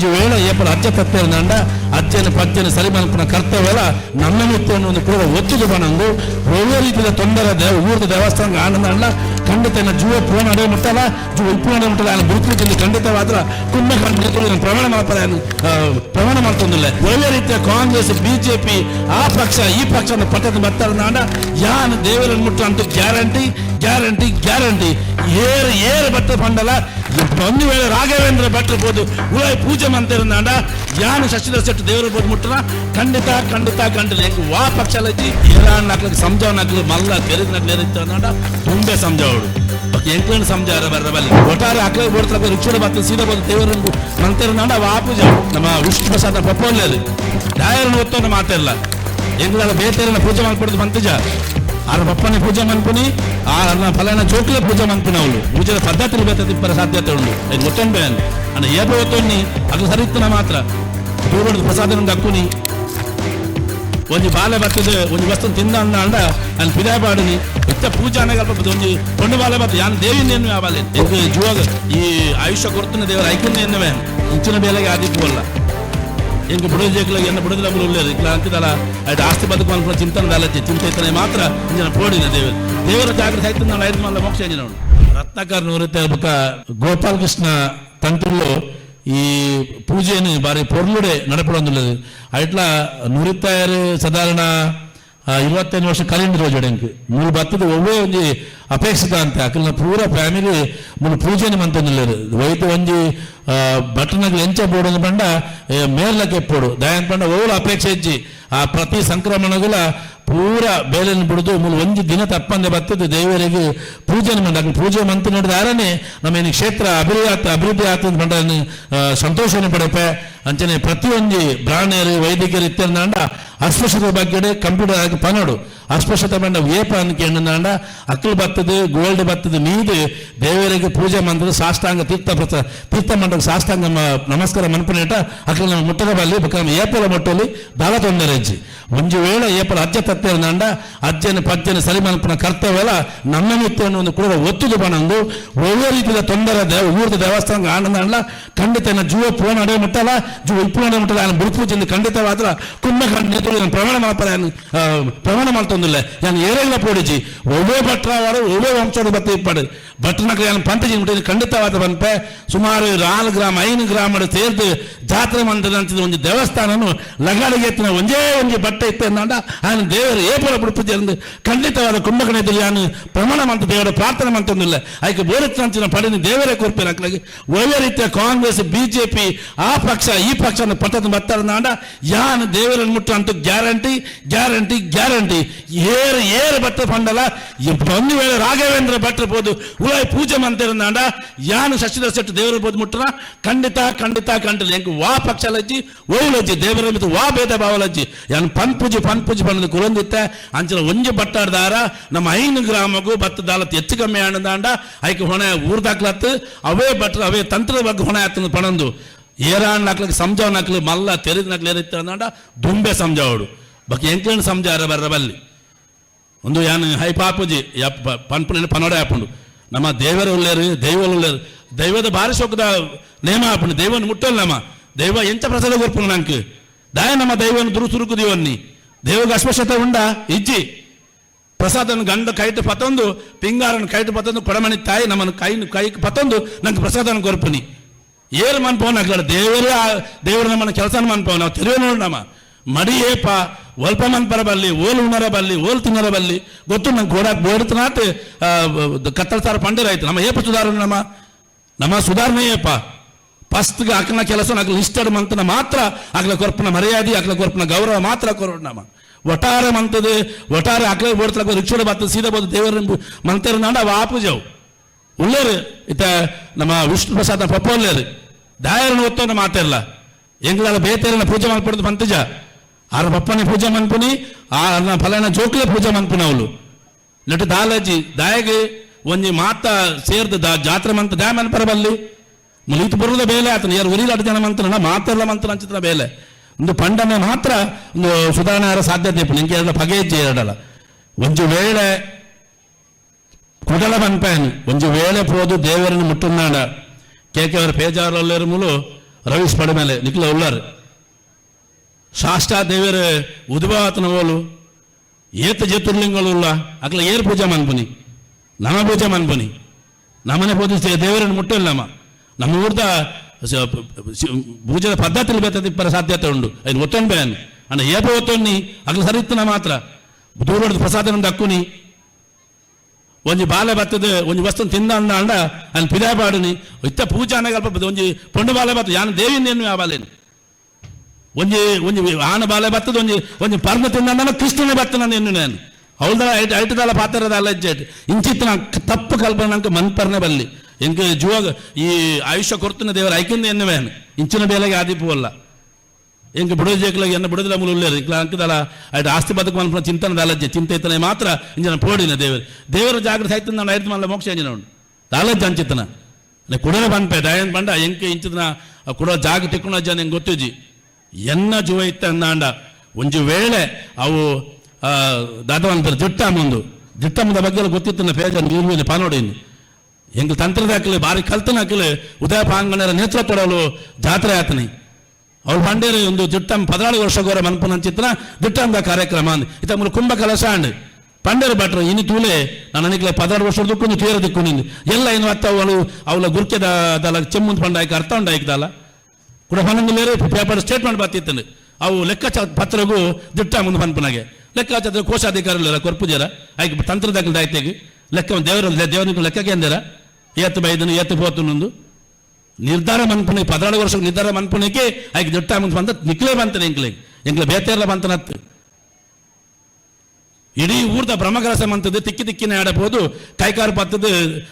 ಪೂಜ್ಯ ವೇಳೆ ಏಪಲ ಅಜ್ಜ ತಪ್ಪೇನಂಡ ಅಜ್ಜನ ಪಜ್ಜನ ಸರಿಮಲ್ಪನ ಕರ್ತವ್ಯಲ ನಮ್ಮ ಮಿತ್ತನ್ನು ಒಂದು ಕೂಡ ಒತ್ತಿದು ಬನಂದು ಒಳ್ಳೆ ರೀತಿಯ ತೊಂದರೆ ದೇವ ಊರದ ದೇವಸ್ಥಾನ ಆನಂದ ಅಂಡ ಖಂಡಿತ ಜೀವ ಪೂರ್ಣ ಅಡೇ ಮುಟ್ಟಲ್ಲ, ಜೀವ ಉಪ್ಪು ಅಡೇ ಮುಟ್ಟಲ್ಲ. ಅಲ್ಲಿ ಮಾತ್ರ ಖಂಡಿತವಾದ್ರ ಕುಂಭಕರ್ಣ ಪ್ರಮಾಣ ಮಾಡ್ತಾರೆ ಪ್ರಮಾಣ ಮಾಡ್ತಂದಿಲ್ಲ. ಒಳ್ಳೆ ರೀತಿಯ ಕಾಂಗ್ರೆಸ್, ಬಿಜೆಪಿ, ಆ ಪಕ್ಷ, ಈ ಪಕ್ಷ ಪಟ್ಟದ ಬರ್ತಾರ ನಾಡ, ಯಾನು ದೇವರನ್ನು ಮುಟ್ಟು ಅಂತ ಗ್ಯಾರಂಟಿ ಗ್ಯಾರಂಟಿ ಗ್ಯಾರಂಟಿ ಏರ್ ಏರ್ ಬತ್ತ ಪಂಡಲ ಒಂದು ವೇಳೆ ರಾಘವೇಂದ್ರ ಭಟ್ರು ಬೋದು ಉಳಾಯಿ ಪೂಜೆ ನಾಡ, ಯಾನು ಶಶಿಧರ ಶೆಟ್ಟು ದೇವರ ಬೋದು ಮುಟ್ಟನ, ಖಂಡಿತ ಖಂಡಿತ ಖಂಡಿತ ಹೆಂಗೆ ವಾ ಪಕ್ಷ ಲಜ್ಜಿ ಏರಾಣ್ ನಕ್ಲಿಗೆ ಸಂಜಾವ್ ನಕ್ಲು ಮಲ್ಲ ತೆರೆದ ನಕ್ಲು ಏರಿತ್ತ ನಾಡ, ತುಂಬೆ ಸಂಜಾವಡು ಎಂಕ್ಲನ್ ಸಂಜಾರ ಬರ್ರ ಬಲ್ಲಿ. ಒಟ್ಟಾರೆ ಅಕ್ಲ ಬೋಡ್ತಲ ರುಚುಡ ಬತ್ತ ಸೀದಾ ಬೋದು ದೇವರ ಮಂತಿರ ನಾಡ ವಾ ಪೂಜೆ. ನಮ್ಮ ವಿಷ್ಣು ಪ್ರಸಾದ ಪಪ್ಪೊಲ್ಲೇದು ಡಾಯರ್ನ ಒತ್ತೊಂದು ಮಾತಿಲ್ಲ ಎಂಗ್ಲಾದ ಬೇತೇರನ ಪೂಜೆ ಮಾಡ್ಕೊಡೋದು ಮಂತಿಜ. ಆರ ಪಪ್ಪನೆ ಪೂಜೆ ಮನ್ಪುನಿ ಆ ಅನ್ನ ಫಲಾನ ಜೋಕ್ಲೆ ಪೂಜೆ ಮನ್ಪುನಿ ಅವಳು ಪೂಜೆದ ಪದ್ಧತಿಲಿ ಬೇತ ತಿಪ್ಪರ ಸಾಧ್ಯತೆ ಉಂಡು ಇದು ಒತ್ತೊಂದು ಬೇನ್ ಅನ್ನ ಏಪ ಒತ್ತೊಣ್ಣಿ ಅದು ಸರಿತ್ತನ ಮಾತ್ರ ದೂರದ ಪ್ರಸಾದ ದಕ್ಕುನಿ ಒಂಜಿ ಬಾಲೆ ಬರ್ತದೆ ಒಂಜಿ ವಸ್ತು ತಿಂದ ಅಂದ ಅಂಡ ಅಲ್ಲಿ ಪಿದಾಯ ಪಾಡಿನಿ ಇತ್ತ ಪೂಜೆ ಅನ್ನಗ ಅಲ್ಪ ಒಂಜಿ ಕೊಂಡು ಬಾಲೆ ಬರ್ತದೆ ಯಾನ್ ದೇವಿನೇನು ಆವಾಲೆ ಎಂಕ್ ಜುವಾಗ ಈ ಆಯುಷ್ಯ ಕೊಡ್ತನ ದೇವರ ಐಕ್ಯನ ಎನ್ನವೇ ಇಂಚಿನ ಬೇಲೆಗೆ ಆದಿಪ್ಪು ఇంక బుడద చేకల ఎన్న బుడద డబ్బులు లేదు ఇట్లా అంటే అలా అది ఆస్తి బతుకు చింతన వెళ్ళచ్చు చింత ఇతనే మాత్ర ఇంజన పోడిన దేవుడు దేవుడు జాగ్రత్త అయితే నా ఐదు మళ్ళీ మోక్ష ఇంజనవుడు రత్నాకర్ నూరైతే ఒక గోపాలకృష్ణ తంత్రుల్లో ఈ పూజని భారీ పొరులుడే నడపడం లేదు అట్లా నూరితయారు సాధారణ ಇವತ್ತೈದು ವರ್ಷ ಕಲಿಂದ ರೋಜಡೆಂಕ್ ಮೂರು ಬತ್ತದ ಒವ್ವೇ ಒಂಜಿ ಅಪೇಕ್ಷಿತ ಅಂತ ಅಕಲ್ನ ಪೂರ ಫ್ಯಾಮಿಲಿ ಮುನ್ನ ಪೂಜೆನೆ ಮಂತೊಂದಿಲ್ಲೆರ್ ವೈದ್ಯ ಒಂಜಿ ಆ, ಬಟ್ಟನಗಳು ಎಂಚ ಬೋಡು ಬಂಡ ಮೇರ್ಲಕ್ಕೆ ಎಪ್ಪೋಡು ದಯಾನ್ ಪಂಡ ಓಳು ಅಪೇಕ್ಷೆ ಇಜ್ಜಿ ಆ ಪ್ರತಿ ಸಂಕ್ರಮಣಗಳ ಪೂರ ಬೇಲನ್ನು ಬಿಡೋದು ಮೂಲ ಒಂಜಿ ದಿನ ತಪ್ಪಂದೆ ಬರ್ತದೆ ದೇವರಿಗೆ ಪೂಜೆನ ಮಂಡ ಪೂಜೆ ಮಂತ್ ನೋಡಿದ ನಮ್ಮೇನು ಕ್ಷೇತ್ರ ಅಭಿವೃದ್ಧಿ ಆತ ಅಭಿವೃದ್ಧಿ ಆತ ಮಂಡ ಸಂತೋಷನ ಪಡೆಪೆ ಅಂಚನೆ ಪ್ರತಿಯೊಂದು ಬ್ರಾಹ್ಮಣರು ವೈದಿಕರು ಇತ್ಯಂದ ಅಸ್ಪೃಶ್ಯತೆ ಬಗ್ಗೆ ಕಂಪ್ಯೂಟರ್ ಆಗಿ ಪನೋಡು. ಅಸ್ಪೃಶ್ಯತೆ ಬಂಡ ಏಪ ಅನ್ಕೊಂಡ ಅಕ್ಕಲು ಬತ್ತದು, ಗೋಲ್ಡ್ ಬತ್ತದು, ಮೀದು, ದೇವರಿಗೆ ಪೂಜೆ ಮಂದದ ಸಾಷ್ಟಾಂಗ ತೀರ್ಥ ಪ್ರಸ, ತೀರ್ಥ ಮಂಡಲ ಸಾಷ್ಟಾಂಗ ನಮಸ್ಕಾರ ಮನಪನೇಟ ಅಕ್ಕಲು ನಮ್ಮ ಮುಟ್ಟದ ಬಲ್ಲಿ ಬುಕ್ಕಮ್ಮ ಏಪಲ ಮುಟ್ಟಲಿ ದಾಳ ತೊಂದರೆ ಅಜ್ಜಿ ಒಂದು ವೇಳೆ ಏಪಲ ಅಜ್ಜ ತತ್ತೆ ಅಂಡ ಅಜ್ಜನ ಪಜ್ಜನ ಸರಿಮಲ್ಪನ ಕರ್ತವ್ಯಲ ನಮ್ಮ ಮಿತ್ರನ ಒಂದು ಕೂಡ ಒತ್ತುದು ಬಂದು ಒಳ್ಳೆ ರೀತಿಯ ತೊಂದರೆ ದೇವ ಊರ್ದ ದೇವಸ್ಥಾನ ಆನಂದ ಖಂಡಿತ ಜೀವ ಪೂರ್ಣ ಅಡೇ ಮುಟ್ಟಲ್ಲ, ಜೀವ ಇಪ್ಪು ಅಡೇ ಮುಟ್ಟಲ್ಲ ಆಯ್ನ ಬುರುಪೂಜೆಯಿಂದ ಖಂಡಿತವಾದ್ರ ಕುಂಭ ಖಂಡಿತ ಪ್ರಮಾಣ ಮಾಡ್ತಾರೆ ಪ್ರಮಾಣ ಮಾಡ್ತಾರೆ ಪ್ರಮಾಣ ಮಾಡ್ತೊಂದಿಲ್ಲ ನಾನು ಏರೆಲ್ಲ ಪೋಡಿಜಿ ಒವ್ವೇ ಭಟ್ರವಾರು ಒವ್ವೇ ವಂಶದ ಬತ್ತ ಇಪ್ಪಡು ಭಟ್ರನಕ್ಕೆ ನಾನು ಪಂತಜಿ ಮುಟ್ಟಿದ್ದು ಖಂಡಿತವಾದ ಬಂಪೆ ಸುಮಾರು ನಾಲ್ಕು ಗ್ರಾಮ ಐದು ಗ್ರಾಮ ಸೇರ್ದು ಜಾತ್ರೆ ಮಂದಿರಂತ ಒಂದು ದೇವಸ್ಥಾನನು ಲಗಾಡಿಗೆ ಎತ್ತಿನ ಒಂದೇ ಒಂಜಿ ಬಟ್ಟೆ ಇತ್ತು ಅಂದ ఆయన ದೇವರು ಏಪಲ ಬಿಡುಪೂಜೆ ಎಂದು ಖಂಡಿತವಾದ ಕುಂಭಕಣದಲ್ಲಿ ನಾನು ಪ್ರಮಾಣ ಮಂತ ದೇವರ ಪ್ರಾರ್ಥನೆ ಮಂತೊಂದಿಲ್ಲ ಆಯ್ಕೆ ಬೋರೆತ್ತಿನ ಪಡಿನ ದೇವರೇ ಕೊರ್ಪೆ ನಕ್ಲಾಗಿ ಒಳ್ಳೆ ರೀತಿಯ ಕಾಂಗ್ರೆಸ್ ಬಿಜೆಪಿ ಆ ಪಕ್ಷ ಈ ಪಕ್ಷ ಪಟ್ಟದ ಬರ್ತಾರೆ ನಾಡ ಯಾನ್ ದೇವರನ್ನು ಮುಟ್ಟು ಅಂತ ಗ್ಯಾರಂಟಿ ಗ್ಯಾರಂಟಿ ಗ್ಯಾರಂಟಿ ಏರು ಏರು ಬತ್ತ ಪಂಡಲ ಒಂದು ವೇಳೆ ರಾಘವೇಂದ್ರ ಭಟ್ರ ಬೋದು, ಉಳಾಯಿ ಪೂಜೆ ಮಂತಿರಂದಾಂಡ ಯಾನು ಶಶಿಧರ ಸೆಟ್ಟು ದೇವರ ಬೋದು ಮುಟ್ಟನ ಖಂಡಿತ ಖಂಡಿತ ಕಂಡಿಲ್ಲ ಎಂಕ್ ವಾ ಪಕ್ಷ ಲಜ್ಜಿ ಓಲಜ್ಜಿ ದೇವರ ಮಿತ್ತು ವಾ ಭೇದ ಭಾವಲಜ್ಜಿ ಯಾನ್ ಪನ್ ಪೂಜೆ ಪನ್ ಪೂಜೆ ಬಂದ ಕುಲೊಂದಿತ್ತೆ, ಅಂಚಲ ಒಂಜಿ ಬಟ್ಟಾಡ್ದಾರ ನಮ್ಮ ಐನು ಗ್ರಾಮಗೂ ಭತ್ತ ದಾಲತ್ ಹೆಚ್ಚು ಕಮ್ಮಿ ಆಣದಾಂಡ ಐಕೆ ಹೊಣೆ ಊರ್ದಾಕ್ಲತ್ತು ಅವೇ ಭಟ್ರ, ಅವೇ ತಂತ್ರದ ಬಗ್ಗೆ ಹೊಣೆ ಆತನ ಪಣಂದು. ಏರಾಣ್ ನಕ್ಲಿಗೆ ಸಂಜಾವ್ ನಕ್ಲು ಮಲ್ಲ ತೆರೆದ ನಕ್ಲು ಏರಿತ್ತ ಅಂದಾಂಡ ದುಂಬೆ ಸಂಜಾವಡು ಬಕ್ ಎಂಕ್ಲನ್ ಸಂಜಾರ ಬರ್ರ ಬಲ್ಲಿ. ಒಂದು ಯಾನ್ ಹೈ ಪಾಪುಜಿ ಯಪ್ಪ ಪನ್ಪುನ ಪನೋಡೆ ಹಾಪುಂಡು ನಮ್ಮ ದೇವರ ಉಳ್ಳೇರು ದೈವ ಉಳ್ಳೇರು ದೈವದ ಬಾರಿ ಶೋಕದ ನೇಮ ಹಾಪುಂಡು ದೈವನ ಮುಟ್ಟಲ್ಲ ನಮ್ಮ ದೈವ ಎಂಚ ಪ್ರಸಾದ ಕೊರ್ಪುಂಡು ನಂಗೆ ದಾಯ ನಮ್ಮ ದೈವನ ದುರು ಸುರುಕು ದಿವನ್ನಿ ದೇವಗೆ ಅಸ್ಪೃಶ್ಯತೆ ಉಂಡ ಇಜ್ಜಿ ಪ್ರಸಾದನ ಗಂಡ ಕೈಟ್ ಪತ್ತೊಂದು ಪಿಂಗಾರನ ಕೈಟ್ ಪತ್ತೊಂದು ಕೊಡಮಣಿ ತಾಯಿ ನಮ್ಮನ್ನು ಕೈ ಕೈ ಪತ್ತೊಂದು ನಂಗೆ ಪ್ರಸಾದನ ಕೊರ್ಪುನಿ ಏರು ಮನ್ಪವನ್ ಆಗ್ಲಾಡ ದೇವರೇ ಆ- ದೇವರು ನಮ್ಮನ್ನ ಕೆಲಸ ಮನ್ಪವ ನಾವು ತಿರುವೆ ನೋಡು ನಮ್ಮ ಮಡಿ ಏಪ ಒಲ್ಪ ಮನ್ಪರ ಬಲ್ಲಿ ಓಲ್ ಉಣರ ಬಲ್ಲಿ ಓಲ್ ತಿನ್ನರ ಬಲ್ಲಿ ಗೊತ್ತು ನಂಗೆ ಗೋಡಾಕ್ ಬೋಡ್ತನಾತ್ ಕತ್ತಲ್ಸಾರ ಪಂಡಿರಾಯ್ತು. ನಮ್ಮ ಏಪ ಸುಧಾರಣೆ ನಮ್ಮ ನಮ್ಮ ಸುಧಾರಣೆ ಫಸ್ಟ್ ಫಸ್ಟ್ಗೆ ಅಕ್ಕನ ಕೆಲಸ నాకు ಇಷ್ಟಡ್ ಮಂತನ ಮಾತ್ರ, ಆಗ್ಲ ಕೊರ್ಪನ ಮರ್ಯಾದೆ, ಆಗ್ಲ ಕೊರ್ಪನ ಗೌರವ ಮಾತ್ರ ಕೊರೋಣ ನಮ್ಮ. ಒಟ್ಟಾರೆ ಮಂತದೆ ಒಟ್ಟಾರೆ ಅಕ್ಲ ಬೋಡ್ತಲ ರಿಕ್ಷೋಡ ಬತ್ತ ಸೀದಾ ಬೋದು ದೇವರ ಮಂತರ ನಾಡ ವಾಪುಜವು ಉಳ್ಳೇರು, ಇತ್ತ ನಮ್ಮ ವಿಷ್ಣು ಪ್ರಸಾದ ಪಪ್ಪೊಲ್ಲೇರು ದಾಯರನ್ನು ಒತ್ತೋನ ಮಾತಿರಲ್ಲ ಎಂಗ್ಲಾಲ ಬೇತೇರನ್ನ ಪೂಜೆ ಮಾಡ್ಕೊಡೋದು ಮಂತಜ ಆರ ಪಪ್ಪನೆ ಪೂಜೆ ಮನ್ಪುನಿ ಆ ಫಲನ ಜೋಕ್ಲೆ ಪೂಜೆ ಮನ್ಪುನ ಅವಳು. ನಟ ದಾಲಾಜಿ, ದಾಯಗೆ ಒಂಜಿ ಮಾತ ಸೇರ್ದ ಜಾತ್ರೆ ಮಂತ ದ್ಯಾ ಮನ್ಪರ ಬಲ್ಲಿ. ಮುಲೀತು ಬರುದ ಬೇಲೆ ಆತನ, ಯಾರು ಉರಿಲ ಅಡ್ಜನ ಮಂತ್ರನ ಮಾತರ್ಲ ಮಂತ್ರ ಅಂಚಿತ್ರ ಬೇಲೆ. ಒಂದು ಪಂಡನೆ ಮಾತ್ರ ಒಂದು ಸುಧಾರಣೆ ಆರ ಸಾಧ್ಯತೆ ಇಪ್ಪು ನಿಂಗೆ ಎಲ್ಲ ಪಗೆ ಹೆಜ್ಜೆ ಎರಡಲ್ಲ. ಒಂದು ವೇಳೆ ಕುಡಲ ಮನ್ಪಾಯನ್ ಒಂದು ವೇಳೆ ಪೋದು ದೇವರನ್ನು ಮುಟ್ಟುನ್ನಾಡ. ಕೇಕೆ ಅವರ ಪೇಜಾರಲ್ಲೇರು ಮುಲು ರವೀಶ್ ಪಡಮೇಲೆ, ನಿಖಿಲ ಉಳ್ಳಾರು. ಶಾಸ್ತಾ ದೇವರ ಉದ್ಭಾತನ ಓಲು ಏತ ಚತುರ್ಲಿಂಗಳುಲ್ಲ ಅಕ್ಲ ಏರ್ ಪೂಜೆ ಮನ್ಪುನಿ ನಮ ಪೂಜೆ ಮನ್ಪುನಿ ನಮ್ಮನೆ ಪೂಜಿಸಿ ದೇವರನ್ನು ಮುಟ್ಟಿಲ್ಲ ನಮ್ಮ ನಮ್ಮ ಊರ್ದ ಸ- ಸ- ಪೂಜೆದ ಪದ್ಧತಿಲಿ ಬೇತ ತಿಪ್ಪರ ಸಾಧ್ಯತೆ ಉಂಡು ಅದು ಒತ್ತೊಂಡು ಬೇನ್ ಅಣ್ಣ ಏಪ ಒತ್ತೊನ್ನಿ ಅಕ್ಲ ಸರಿತ್ತನ ಮಾತ್ರ ದೂರದ ಪ್ರಸಾದ ದಕ್ಕುನಿ ಒಂಜಿ ಬಾಲೆ ಬತ್ತದ ಒಂಜಿ ವಸ್ತು ತಿಂದ ಅಂದ ಅಂಡ ಅಲ್ಲಿ ಪಿದಾಯ ಪಾಡುನಿ ಇತ್ತ ಪೂಜೆ ಅನ್ನಗಲ್ಪ ಒಂಜಿ ಪೊಂಡು ಬಾಲೆ ಬತ್ತ ಯಾನ ದೇವಿನ ಆ ಬಾಲೇನು ಒಂಜಿ ಒಂಜಿ ಆನ ಬಾಲೆ ಬರ್ತದೆ, ಒಂಜಿ ಒಂಜಿ ಪರ್ಮ ತಿಂದ ಕೃಷ್ಣನೇ ಬತ್ತನ ಎನ್ನು ನಾನು. ಅವಳ್ದ ಐಟ್, ಐಟದಲ್ಲ ಪಾತ್ರದ ಅಲ್ಲ ಇಂಚಿತ್ತು ಇಂಚಿತ್ತ ನಾ ತಪ್ಪು ಕಲ್ಪನೆ ನನಗೆ ಮನ್ಪರ್ನೆ ಬಲ್ಲಿ. ಎಂಕ ಜುವಾಗ, ಈ ಆಯುಷ್ಯ ಕೊರ್ತನ ದೇವರ ಐಕಿಂದ ಎನ್ನುವೇನು ಇಂಚಿನ ಬೇಲೆಗೆ ಆದಿಪು ಅಲ್ಲ. ಎಂಕ ಬಿಡೋ ಜೇಕ್ಲಾಗ ಎನ್ನ ಬಿಡೋದಿಲ್ಲ ಮುಲು ಉಳ್ಳೇರು ಇಕ್ಲ ಅಂಕದಲ್ಲ, ಐಟ್ ಆಸ್ತಿ ಬದುಕು ಮನ್ಪನ ಚಿಂತನದ ಅಲ್ಲಜ್ಜೆ ಚಿಂತೆ ಇತ್ತನೆ ಮಾತ್ರ ಇಂಜನ ಪೋಡಿನ ದೇವರು. ದೇವರ ಜಾಗೃತಿ ಆಯ್ತು ನಾನು ಐದು ಮಲ್ಲ ಮೋಕ್ಷ ಎಂಜಿನ ಉಂಡು ಅಂಚಿತ್ತನ. ಕುಡನೆ ಪನ್ಪೆ ದಯನ್ ಬಂಡ ಎಂಕೆ ಇಂಚಿತ್ತನ ಕುಡ ಜಾಗ ತಿಕ್ಕೊಂಡ ಅಜ್ಜ, ನಂಗೆ ಗೊತ್ತಿಜಿ ಎನ್ನ ಜುವ ಇತ್ತ ಅಂದಾಂಡ ಒಂಜು ವೇಳೆ ಅವು ದಾದವಂತರ ಜುಟ್ಟ ಮುಂದು ಜುಟ್ಟ ಮುಂದ ಬಗ್ಗೆ ಗೊತ್ತಿತ್ತು ಪೇಜ ನೀರು ಮೇಲೆ ಪಾನೋಡಿನಿ ಎಂಗ್ ತಂತ್ರದ ಹಾಕಲಿ ಬಾರಿ ಕಲ್ತನ ಹಾಕಲಿ ಉದಯ ಪಾಂಗಣರ ನೇತ್ರ ಕೊಡಲು ಜಾತ್ರೆ ಆತನಿ. ಅವ್ರು ಬಂಡೇರಿ ಒಂದು ಜುಟ್ಟಂ ವರ್ಷ ವರ್ಷಗೋರ ಮನಪನ ಚಿತ್ರ ಜುಟ್ಟಂದ ಕಾರ್ಯಕ್ರಮ ಅಂದ್. ಇತ್ತ ಮೂಲ ಕುಂಭ ಕಲಶ ಅಂಡ್ ಪಂಡೇರು ಭಟ್ರು, ಇನ್ನು ತೂಲೆ, ನಾನು ಅನಿಕ್ಲೆ ಪದಿನಾರು ವರ್ಷ ದುಕ್ಕೊಂಡು ತೀರ ದಿಕ್ಕೊಂಡಿಂದು ಎಲ್ಲ ಏನು ಅತ್ತ ಅವಳು, ಅವಳ ಗುರ್ಕೆದ ಚೆಮ್ಮುಂದ್ ಪಂಡ ಅರ್ಥ ಉಂಡಾಯ್ತಲ್ಲ ಕೂಡ ಹನ್ನೊಂದು ಮೇರೆ ಪೇಪರ್ ಸ್ಟೇಟ್ಮೆಂಟ್ ಬರ್ತಿತ್ತೇನೆ ಅವು ಲೆಕ್ಕಾಚಾರ ಪತ್ರಗೂ ದಿಟ್ಟ ಮುಂದೆ ಹನ್ಪನಾಗೆ ಲೆಕ್ಕಾಚಾರ ಕೋಶಾಧಿಕಾರಿಗಳ ಕೊರ್ಪುಜರ. ಆಯ್ಕೆ ತಂತ್ರದಾಗಲ ಆಯ್ತೆಗೆ. ಲೆಕ್ಕ ದೇವರ ದೇವನಿಗೆ ಲೆಕ್ಕಕ್ಕೆ ಅಂದಿರ. ಏತ್ ಬೈದನು ಏತ್ ಹೋತನೊಂದು ನಿರ್ಧಾರ ಮನ್ಪುಣಿ ಪದಿನಾಳು ವರ್ಷಕ್ಕೆ ನಿರ್ಧಾರ ಮನ್ಪುಣಿಕೆ ಆಯ್ಕೆ ದಿಟ್ಟ ಮುಂದೆ ಬಂದ, ನಿಕ್ಲೇ ಬಂತಾನೆ ಎಂಕ್ಲೆ ಎಂಕ್ಲೆ ಬೇತೇರ್ಲ ಬಂತನತ್ತು ಇಡೀ ಊರ್ದ ಬ್ರಹ್ಮಗಲಸ ಮಂತದ್ದು, ತಿಕ್ಕಿ ತಿಕ್ಕಿನ ಆಡಬಹುದು. ಕೈಕಾರು ಪತ್ತದ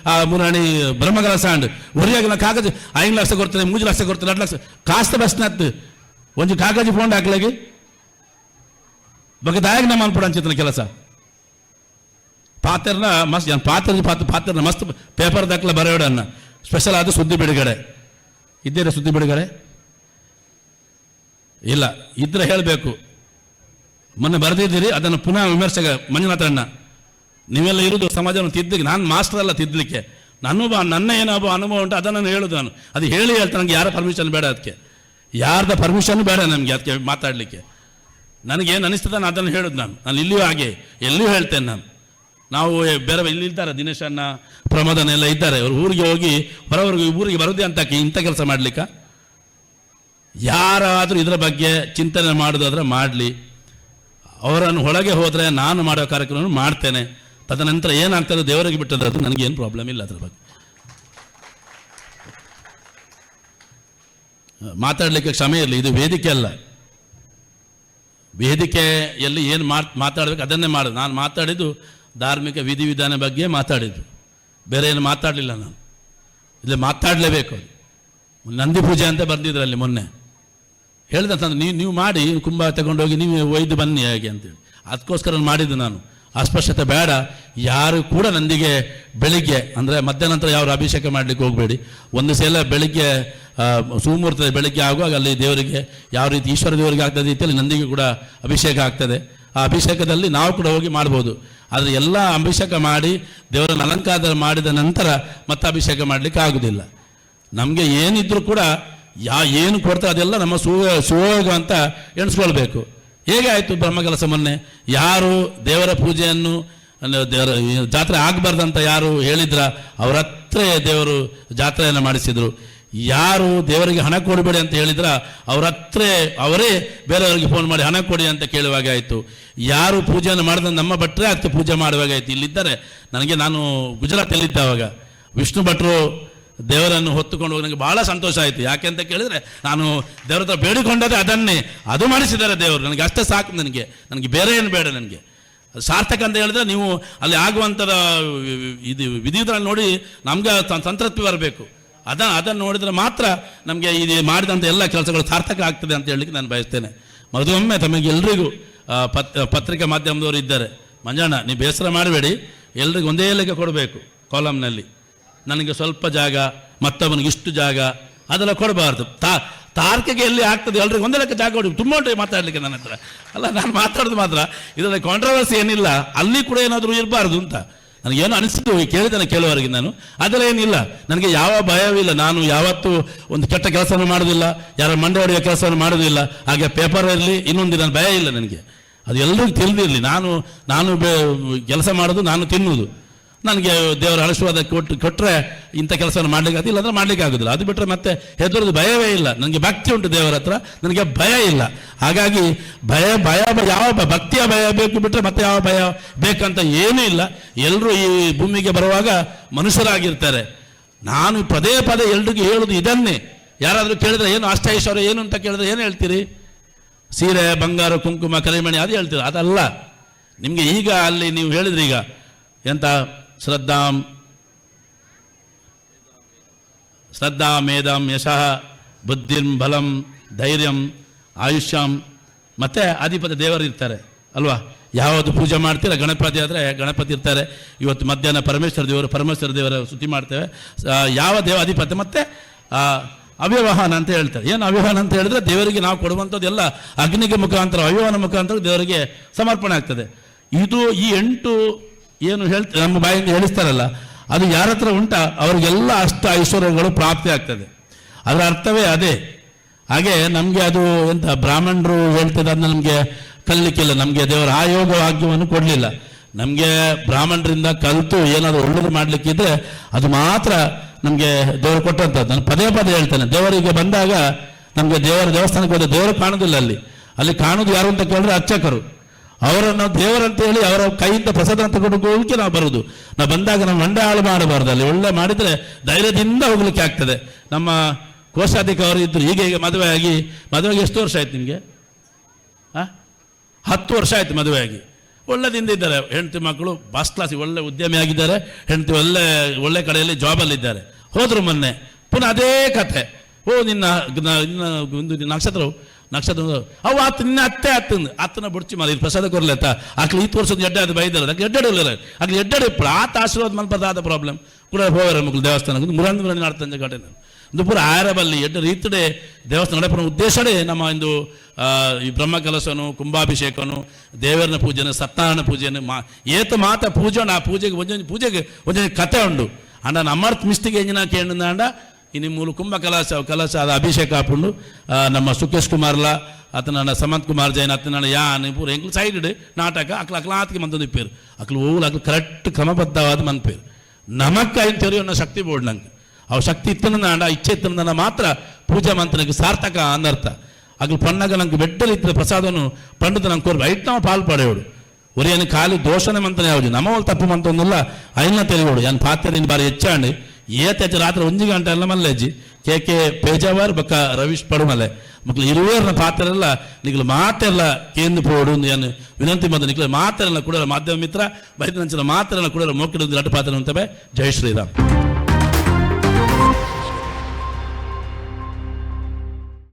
ಆ, ಮುರಾಣಿ ಬ್ರಹ್ಮಗಲಸ ಅಂಡ್ ಒರಿಯಾಗಿನ ಕಾಗಜ, ಐದು ಲಕ್ಷ ಕೊಡ್ತದೆ, ಮೂರು ಲಕ್ಷ ಕೊಡ್ತದೆ, ಎರಡು ಲಕ್ಷ. ಕಾಸ್ತ ಬಸ್ನತ್ ಒಂದು ಕಾಗಜಿ ಫೋನ್ ಹಾಕ್ಲಾಗಿ. ಬಗ್ಗೆ ದಾಯಕ ನಮ್ಮ ಅನ್ಪಡ ಕೆಲಸ. ಪಾತ್ರನ ಮಸ್ತ್ ಪಾತ್ರ ಪಾತ್ರ, ಪಾತ್ರನ ಮಸ್ತ್ ಪೇಪರ್ ದಾಖಲೆ ಬರೆಯೋಡನ್ನ ಸ್ಪೆಷಲ್ ಆದ ಸುದ್ದಿ ಬಿಡುಗಡೆ. ಇದ್ದೇನೆ ಸುದ್ದಿ ಬಿಡುಗಡೆ? ಇಲ್ಲ. ಇದ್ರೆ ಹೇಳಬೇಕು. ಮೊನ್ನೆ ಬರೆದಿದ್ದೀರಿ, ಅದನ್ನು ಪುನಃ ವಿಮರ್ಶೆಗೆ ಮಂಜುನಾಥಣ್ಣ ನೀವೆಲ್ಲ ಇರುವುದು ಸಮಾಜವನ್ನು ತಿದ್ದಲಿಕ್ಕೆ ನಾನು ಮಾಸ್ಟರ್ ಅಲ್ಲ ತಿದ್ದಲಿಕ್ಕೆ ನನ್ನ ನನ್ನ ಏನೋ ಅನುಭವ ಉಂಟು, ಅದನ್ನು ನಾನು ಹೇಳೋದು ನಾನು. ಅದು ಹೇಳಿ ಹೇಳ್ತಾ ನನಗೆ ಯಾರ ಪರ್ಮಿಷನ್ ಬೇಡ ಅದಕ್ಕೆ. ಯಾರ್ದ ಪರ್ಮಿಷನ್ ಬೇಡ ನನಗೆ ಅದಕ್ಕೆ ಮಾತಾಡಲಿಕ್ಕೆ. ನನಗೇನು ಅನಿಸ್ತದೆ ನಾನು ಅದನ್ನು ಹೇಳೋದು ನಾನು. ನಾನು ಇಲ್ಲಿಯೂ ಹಾಗೆ, ಎಲ್ಲಿಯೂ ಹೇಳ್ತೇನೆ ನಾನು. ನಾವು ಬೇರೆ ಇಲ್ಲಿ ಇದ್ದಾರೆ, ದಿನೇಶ್ ಅಣ್ಣ, ಪ್ರಮೋದನ ಎಲ್ಲ ಇದ್ದಾರೆ. ಅವ್ರು ಊರಿಗೆ ಹೋಗಿ, ಹೊರವರ್ಗ ಊರಿಗೆ ಬರೋದೇ ಅಂತ ಇಂಥ ಕೆಲಸ ಮಾಡ್ಲಿಕ್ಕ? ಯಾರಾದರೂ ಇದರ ಬಗ್ಗೆ ಚಿಂತನೆ ಮಾಡೋದಾದ್ರೆ ಮಾಡಲಿ. ಅವರನ್ನು ಒಳಗೆ ಹೋದರೆ ನಾನು ಮಾಡೋ ಕಾರ್ಯಕ್ರಮ ಮಾಡ್ತೇನೆ. ತದನಂತರ ಏನಾಗ್ತದೆ ದೇವರಿಗೆ ಬಿಟ್ಟದ್ದು ಅದು ನನಗೇನು ಪ್ರಾಬ್ಲಮ್ ಇಲ್ಲ ಅದ್ರ ಬಗ್ಗೆ. ಮಾತಾಡಲಿಕ್ಕೆ ಕ್ಷಮೆ ಇರಲಿ, ಇದು ವೇದಿಕೆ ಅಲ್ಲ. ವೇದಿಕೆಯಲ್ಲಿ ಏನು ಮಾತ್, ಮಾತಾಡಬೇಕು ಅದನ್ನೇ ಮಾಡೋದು ನಾನು ಮಾತಾಡಿದ್ದು ಧಾರ್ಮಿಕ ವಿಧಿವಿಧಾನ ಬಗ್ಗೆ ಮಾತಾಡಿದ್ದು. ಬೇರೆ ಏನು ಮಾತಾಡಲಿಲ್ಲ ನಾನು. ಇಲ್ಲಿ ಮಾತಾಡಲೇಬೇಕು. ನಂದಿ ಪೂಜೆ ಅಂತ ಬಂದಿದ್ರಲ್ಲಿ ಮೊನ್ನೆ. ಹೇಳಿದ ತಂದ್ರೆ ನೀವು ನೀವು ಮಾಡಿ ಕುಂಭ ತಗೊಂಡೋಗಿ ನೀವು ಒಯ್ದು ಬನ್ನಿ ಹೇಗೆ ಅಂತೇಳಿ. ಅದಕ್ಕೋಸ್ಕರ ಮಾಡಿದ್ದು ನಾನು. ಅಸ್ಪಷ್ಟತೆ ಬೇಡ. ಯಾರು ಕೂಡ ನಂದಿಗೆ ಬೆಳಿಗ್ಗೆ, ಅಂದರೆ ಮಧ್ಯಾಹ್ನ ನಂತರ ಯಾರು ಅಭಿಷೇಕ ಮಾಡಲಿಕ್ಕೆ ಹೋಗಬೇಡಿ. ಒಂದು ಸಲ ಬೆಳಿಗ್ಗೆ ಸೂಮೂರ್ತ ಸುಮುಹೂರ್ತದ ಬೆಳಿಗ್ಗೆ ಆಗುವಾಗ ಅಲ್ಲಿ ದೇವರಿಗೆ, ಯಾವ ರೀತಿ ಈಶ್ವರ ದೇವರಿಗೆ ಆಗ್ತದೆ ರೀತಿಯಲ್ಲಿ ನಂದಿಗೆ ಕೂಡ ಅಭಿಷೇಕ ಆಗ್ತದೆ. ಆ ಅಭಿಷೇಕದಲ್ಲಿ ನಾವು ಕೂಡ ಹೋಗಿ ಮಾಡ್ಬೋದು. ಆದರೆ ಎಲ್ಲ ಅಭಿಷೇಕ ಮಾಡಿ, ದೇವರನ್ನು ಅಲಂಕಾರ ಮಾಡಿದ ನಂತರ ಮತ್ತೆ ಅಭಿಷೇಕ ಮಾಡಲಿಕ್ಕೆ ಆಗುವುದಿಲ್ಲ ನಮಗೆ ಏನಿದ್ರೂ ಕೂಡ ಯಾ ಏನು ಕೊಡ್ತಾ ಅದೆಲ್ಲ ನಮ್ಮ ಸುಯೋಗ ಅಂತ ಎಣಿಸ್ಕೊಳ್ಬೇಕು. ಹೇಗೆ ಆಯಿತು ಬ್ರಹ್ಮಕಲಸ ಮೊನ್ನೆ? ಯಾರು ದೇವರ ಪೂಜೆಯನ್ನು ಜಾತ್ರೆ ಆಗಬಾರ್ದಂತ ಯಾರು ಹೇಳಿದ್ರ? ಅವರ ಹತ್ರ ದೇವರು ಜಾತ್ರೆಯನ್ನು ಮಾಡಿಸಿದರು. ಯಾರು ದೇವರಿಗೆ ಹಣ ಕೊಡಬೇಡಿ ಅಂತ ಹೇಳಿದ್ರ? ಅವ್ರ ಹತ್ರ, ಅವರೇ ಬೇರೆಯವರಿಗೆ ಫೋನ್ ಮಾಡಿ ಹಣ ಕೊಡಿ ಅಂತ ಕೇಳುವಾಗ ಆಯಿತು. ಯಾರು ಪೂಜೆಯನ್ನು ಮಾಡಿದ ನಮ್ಮ ಭಟ್ರೆ, ಅದಕ್ಕೆ ಪೂಜೆ ಮಾಡುವಾಗ ಆಯಿತು. ಇಲ್ಲಿದ್ದಾರೆ. ನನಗೆ ನಾನು ಗುಜರಾತಲ್ಲಿದ್ದೆ ಅವಾಗ. ವಿಷ್ಣು ಭಟ್ರು ದೇವರನ್ನು ಹೊತ್ತುಕೊಂಡು ಹೋಗಿ ನನಗೆ ಬಹಳ ಸಂತೋಷ ಆಯಿತು. ಯಾಕೆ ಅಂತ ಕೇಳಿದರೆ ನಾನು ದೇವರ ಹತ್ರ ಬೇಡಿಕೊಂಡದೆ ಅದನ್ನೇ ಅದು ಮಾಡಿಸಿದ್ದಾರೆ ದೇವರು. ನನಗೆ ಅಷ್ಟೇ ಸಾಕು ನನಗೆ. ನನಗೆ ಬೇರೆ ಏನು ಬೇಡ ನನಗೆ. ಸಾರ್ಥಕ ಅಂತ ಹೇಳಿದ್ರೆ ನೀವು ಅಲ್ಲಿ ಆಗುವಂಥದ ಇದು ವಿಧಿಗಳನ್ನು ನೋಡಿ ನಮಗೆ ಸಂತೃಪ್ತಿ ಬರಬೇಕು. ಅದ ಅದನ್ನು ನೋಡಿದರೆ ಮಾತ್ರ ನಮಗೆ ಇದು ಮಾಡಿದಂಥ ಎಲ್ಲ ಕೆಲಸಗಳು ಸಾರ್ಥಕ ಆಗ್ತದೆ ಅಂತ ಹೇಳಲಿಕ್ಕೆ ನಾನು ಬಯಸ್ತೇನೆ. ಮದುವೊಮ್ಮೆ ತಮಗೆ ಎಲ್ರಿಗೂ ಆ, ಪತ್ ಪತ್ರಿಕಾ ಮಾಧ್ಯಮದವರು ಇದ್ದಾರೆ. ಮಂಜಣ್ಣ ನೀವು ಬೇಸರ ಮಾಡಬೇಡಿ. ಎಲ್ರಿಗೂ ಒಂದೇ ಲೆಕ್ಕ ಕೊಡಬೇಕು ಕಾಲಮ್ನಲ್ಲಿ ನನಗೆ ಸ್ವಲ್ಪ ಜಾಗ, ಮತ್ತವನಿಗೆ ಇಷ್ಟು ಜಾಗ, ಅದೆಲ್ಲ ಕೊಡಬಾರ್ದು. ತಾ ತಾರ್ಕಿಗೆ ಎಲ್ಲಿ ಆಗ್ತದೆ? ಎಲ್ರಿಗೂ ಒಂದೇ ಲೆಕ್ಕ ಜಾಗ ಕೊಡಿ. ತುಂಬ ಉಂಟು ಮಾತಾಡಲಿಕ್ಕೆ ನನ್ನ ಹತ್ರ. ಅಲ್ಲ, ನಾನು ಮಾತಾಡೋದು ಮಾತ್ರ. ಇದರಲ್ಲಿ ಕಾಂಟ್ರವರ್ಸಿ ಏನಿಲ್ಲ. ಅಲ್ಲಿ ಕೂಡ ಏನಾದರೂ ಇರಬಾರ್ದು ಅಂತ. ನನಗೇನು ಅನಿಸಿತು ಕೇಳಿದ್ದೇನೆ ಕೇಳುವವರೆಗೆ ನಾನು. ಅದರ ಏನಿಲ್ಲ. ನನಗೆ ಯಾವ ಭಯವಿಲ್ಲ ನಾನು ಯಾವತ್ತೂ ಒಂದು ಕೆಟ್ಟ ಕೆಲಸವನ್ನು ಮಾಡೋದಿಲ್ಲ. ಯಾರ ಮಂಡೆ ಹೊಡೆಯೋ ಕೆಲಸವನ್ನು ಮಾಡೋದಿಲ್ಲ. ಹಾಗೆ ಪೇಪರ್ ಇರಲಿ, ಇನ್ನೊಂದು ನನ್ನ ಭಯ ಇಲ್ಲ ನನಗೆ. ಅದು ಎಲ್ಲರಿಗೂ ತಿಳಿದಿರಲಿ. ನಾನು ನಾನು ಕೆಲಸ ಮಾಡೋದು, ನಾನು ತಿನ್ನುವುದು ನನಗೆ ದೇವರ ಆಶೀರ್ವಾದ ಕೊಟ್ಟು ಕೊಟ್ಟರೆ ಇಂಥ ಕೆಲಸವನ್ನು ಮಾಡ್ಲಿಕ್ಕೆ ಅದು ಅಂದರೆ ಮಾಡ್ಲಿಕ್ಕೆ ಆಗೋದಿಲ್ಲ. ಅದು ಬಿಟ್ಟರೆ ಮತ್ತೆ ಹೆದರೋದು ಭಯವೇ ಇಲ್ಲ. ನನಗೆ ಭಕ್ತಿ ಉಂಟು ದೇವರ ಹತ್ರ, ನನಗೆ ಭಯ ಇಲ್ಲ. ಹಾಗಾಗಿ ಭಯ ಭಯ, ಯಾವ ಭಕ್ತಿಯ ಭಯ ಬೇಕು ಬಿಟ್ಟರೆ ಮತ್ತೆ ಯಾವ ಭಯ ಬೇಕಂತ ಏನೂ ಇಲ್ಲ. ಎಲ್ಲರೂ ಈ ಭೂಮಿಗೆ ಬರುವಾಗ ಮನುಷ್ಯರಾಗಿರ್ತಾರೆ. ನಾನು ಪದೇ ಪದೇ ಎಲ್ರಿಗೂ ಹೇಳೋದು ಇದನ್ನೇ. ಯಾರಾದರೂ ಕೇಳಿದ್ರೆ, ಏನು ಅಷ್ಟ ಐಶ್ವರ್ಯ ಏನು ಅಂತ ಕೇಳಿದ್ರೆ ಏನು ಹೇಳ್ತೀರಿ? ಸೀರೆ, ಬಂಗಾರ, ಕುಂಕುಮ, ಕರಿಮಣಿ, ಅದು ಹೇಳ್ತೀರ. ಅದಲ್ಲ. ನಿಮಗೆ ಈಗ ಅಲ್ಲಿ ನೀವು ಹೇಳಿದ್ರಿ ಈಗ ಎಂತ ಶ್ರದ್ಧಾಂ ಶ್ರದ್ಧಾ ಮೇಧಂ ಯಶಃ ಬುದ್ಧಿಂ ಬಲಂ ಧೈರ್ಯಂ ಆಯುಷ್ಯಂ ಮತ್ತು ಅಧಿಪತಿ ದೇವರು ಇರ್ತಾರೆ, ಅಲ್ವಾ? ಯಾವುದು ಪೂಜೆ ಮಾಡ್ತೀರ? ಗಣಪತಿ ಆದರೆ ಗಣಪತಿ ಇರ್ತಾರೆ. ಇವತ್ತು ಮಧ್ಯಾಹ್ನ ಪರಮೇಶ್ವರ ದೇವರು, ಪರಮೇಶ್ವರ ದೇವರ ಸ್ತುತಿ ಮಾಡ್ತೇವೆ. ಯಾವ ದೇವ ಅಧಿಪತಿ ಮತ್ತು ಅವ್ಯವಹಾನ ಅಂತ ಹೇಳ್ತಾರೆ. ಏನು ಅವ್ಯವಹಾನ ಅಂತ ಹೇಳಿದ್ರೆ ದೇವರಿಗೆ ನಾವು ಕೊಡುವಂಥದ್ದು ಎಲ್ಲ ಅಗ್ನಿಗೆ ಮುಖಾಂತರ, ಅವ್ಯವಹಾನ ಮುಖಾಂತರ ದೇವರಿಗೆ ಸಮರ್ಪಣೆ ಆಗ್ತದೆ. ಇದು ಈ ಎಂಟು ಏನು ಹೇಳ್ತ, ನಮ್ಮ ಬಾಯಿಂದ ಹೇಳಿಸ್ತಾರಲ್ಲ, ಅದು ಯಾರ ಹತ್ರ ಉಂಟಾ, ಅವರಿಗೆಲ್ಲ ಅಷ್ಟ ಐಶ್ವರ್ಯಗಳು ಪ್ರಾಪ್ತಿ ಆಗ್ತದೆ. ಅದರ ಅರ್ಥವೇ ಅದೇ. ಹಾಗೆ ನಮಗೆ ಅದು ಎಂತ, ಬ್ರಾಹ್ಮಣರು ಹೇಳ್ತದೆ ಅದನ್ನ ನಮಗೆ ಕಲಿಕ್ಕಿಲ್ಲ ನಮಗೆ ದೇವರ ಆಯೋಗ ಭಾಗ್ಯವನ್ನು ಕೊಡಲಿಲ್ಲ. ನಮಗೆ ಬ್ರಾಹ್ಮಣರಿಂದ ಕಲಿತು ಏನಾದರೂ ಒಳ್ಳೇದು ಮಾಡಲಿಕ್ಕಿದ್ರೆ, ಅದು ಮಾತ್ರ ನಮಗೆ ದೇವರು ಕೊಟ್ಟಂಥದ್ದು ನಾನು ಪದೇ ಪದೇ ಹೇಳ್ತೇನೆ, ದೇವರಿಗೆ ಬಂದಾಗ ನಮಗೆ ದೇವರ ದೇವಸ್ಥಾನಕ್ಕೆ ಹೋದ ದೇವರು ಕಾಣೋದಿಲ್ಲ ಅಲ್ಲಿ. ಅಲ್ಲಿ ಕಾಣೋದು ಯಾರು ಅಂತ ಕೇಳಿದ್ರೆ ಅರ್ಚಕರು. ಅವರನ್ನು ದೇವರಂತ ಹೇಳಿ ಅವರ ಕೈಯಿಂದ ಪ್ರಸಾದ ತಗೊಂಡೋಗಲಿಕ್ಕೆ ನಾವು ಬರುವುದು. ನಾವು ಬಂದಾಗ ನಾವು ಮಂಡೆ ಹಾಳು ಮಾಡಬಾರ್ದು. ಅಲ್ಲಿ ಒಳ್ಳೆ ಮಾಡಿದರೆ ಧೈರ್ಯದಿಂದ ಹೋಗ್ಲಿಕ್ಕೆ ಆಗ್ತದೆ. ನಮ್ಮ ಕೋಶಾಧಿಕಾರಿ ಇದ್ದರು ಈಗ ಈಗ ಮದುವೆ ಆಗಿ, ಮದುವೆಗೆ ಎಷ್ಟು ವರ್ಷ ಆಯ್ತು ನಿಮಗೆ? ಹತ್ತು ವರ್ಷ ಆಯ್ತು ಆಗಿ. ಒಳ್ಳೆದಿಂದ ಇದ್ದಾರೆ. ಹೆಂಡತಿ ಮಕ್ಕಳು ಫಸ್ಟ್ ಕ್ಲಾಸ್ ಒಳ್ಳೆ ಉದ್ಯಮಿ ಆಗಿದ್ದಾರೆ. ಹೆಂಡತಿ ಒಳ್ಳೆ ಒಳ್ಳೆ ಕಡೆಯಲ್ಲಿ ಜಾಬಲ್ಲಿದ್ದಾರೆ ಹೋದರು ಮೊನ್ನೆ. ಪುನಃ ಅದೇ ಕಥೆ. ಓ, ನಿನ್ನ ನಿನ್ನ ಒಂದು ನಕ್ಷತ್ರವು ನಕ್ಷತ್ರ ಅವು ಆತ ನಿನ್ನ ಅತ್ತೆ ಆತಂದು. ಆತನ ಬುಡ್ಚಿ ಮಾಲಿ ಪ್ರಸಾದ ಕೊರ್ಲೆ ಆತ ಆಕ್ಲಿ ಈ ವರ್ಷದ ಎಡ್ಡೆ ಅದು ಬೈದಲ್ಲ. ಅದಕ್ಕೆ ಎಡ್ಡೆ ಇಲ್ಲ ಆಗ್ಲಿ ಎಡ್ಡೆ ಇಪ್ಪಳು ಆತ ಆಶೀರ್ವಾದ ಮನ್ಪದ ಆದ ಪ್ರಾಬ್ಲಮ್ ಕೂಡ ಹೋಗಾರ ಮಕ್ಕಳು ದೇವಸ್ಥಾನಕ್ಕೆ. ಮುರಂದ್ ಮುರಂದ್ ಮಾಡ್ತಂಜ ಘಟನೆ. ಒಂದು ಪೂರ ಆಯರಬಲ್ಲಿ ಎಡ್ಡೆ ರೀತಿಡೆ ದೇವಸ್ಥಾನ ನಡೆ ಪುರ ಉದ್ದೇಶನೇ ನಮ್ಮ ಒಂದು ಈ ಬ್ರಹ್ಮ ಕಲಸನು ಕುಂಭಾಭಿಷೇಕನು, ದೇವರನ ಪೂಜೆನ ಸತ್ಯನಾರಾಯಣ ಪೂಜೆನು ಮಾ, ಏತ ಮಾತ ಪೂಜೆ ಆ ಪೂಜೆಗೆ ಒಂದೊಂದು ಪೂಜೆಗೆ ಒಂದೊಂದು ಕತೆ ಉಂಡು ಅಂಡ ನಮ್ಮರ್ಥ ಮಿಸ್ಟಿಗೆ ಎಂಜಿನ ಕೇಳಿದ ಅಂಡ ಇನ್ನು ಮೂಲ ಕುಂಭ ಕಲಶ ಕಲಶ ಅದು ಅಭಿಷೇಕ ಹಾಕೊಂಡು ಆ, ನಮ್ಮ ಸುಖೇಶ್ ಕುಮಾರ್ಲ ಅತನ ಸಮಂತ್ ಕುಮಾರ್ ಜೈನ್ ಅತನ ಯಾನ್ ಪೂರ ಎಂಕ್ಲು ಸೈಡ್ ಇಡು ನಾಟಕ ಅಕ್ಲ ಅಕ್ಲಾತ್ಗೆ ಮಂದೊಂದು ಇಪ್ಪೇರು ಅಕ್ಲು ಓಲ್ ಅಕ್ಲು ಕರೆಕ್ಟ್ ಕ್ರಮಬದ್ಧವಾದ ಮನ್ಪೇರು ನಮಕ್ಕಾಯ್ನ ತೆರೆಯೋ ಶಕ್ತಿ ಬೋರ್ಡ್ ನಂಗೆ ಅವು ಶಕ್ತಿ ಇತ್ತನ ಅಂಡ ಇಚ್ಛೆ ಇತ್ತನ ಮಾತ್ರ ಪೂಜಾ ಮಂತ್ರನಿಗೆ ಸಾರ್ಥಕ ಅಂದರ್ಥ ಅಗ್ಲು ಪಣ್ಣಗ ನಂಗೆ ಬೆಡ್ಡಲ್ಲಿ ಇದ್ದ ಪ್ರಸಾದವನ್ನು ಪಂಡಿತ ನಂಗೆ ಕೋರ್ ಐಟ್ ನಾವು ಪಾಲ್ ಪಡೆಯೋಡು ಒರಿಯನ್ ಖಾಲಿ ದೋಷನೆ ಮಂತನೇ ಯಾವುದು ನಮ್ಮ ಒಲ್ ತಪ್ಪು ಮಂತೊಂದಿಲ್ಲ ಐನ ತೆರೆಯೋಡು ಯಾನ್ ಪಾತ್ರೆ ಬಾರಿ ಹೆಚ್ಚಾಂಡಿ ಏತೆಚ್ಚ ರಾತ್ರಿ ಒಂಜಿ ಗಂಟೆ ಎಲ್ಲ ಮಲ್ಲೆಜ್ಜಿ ಕೆ ಕೆ ಪೇಜಾವರ್, ಬಕ್ಕ ರವೀಶ್ ಪಡುಮಲೆ ಇರುವೇರ್ನ ಪಾತ್ರ ಎಲ್ಲ ನಿಗ್ಲು ಮಾತೆಲ್ಲ ಕೇಂದ್ರ ಪೋಡು ಏನು ವಿನಂತಿ ಬಂದು ನಿಗ್ಲು ಮಾತೆಲ್ಲ ಕೂಡ ಮಾಧ್ಯಮ ಮಿತ್ರ ಬೈದ ನಂಚಿನ ಮಾತೆಲ್ಲ ಕೂಡ ಮೋಕಿಡ ನಟ ಪಾತ್ರ ಅಂತವೆ ಜೈ ಶ್ರೀರಾಮ್.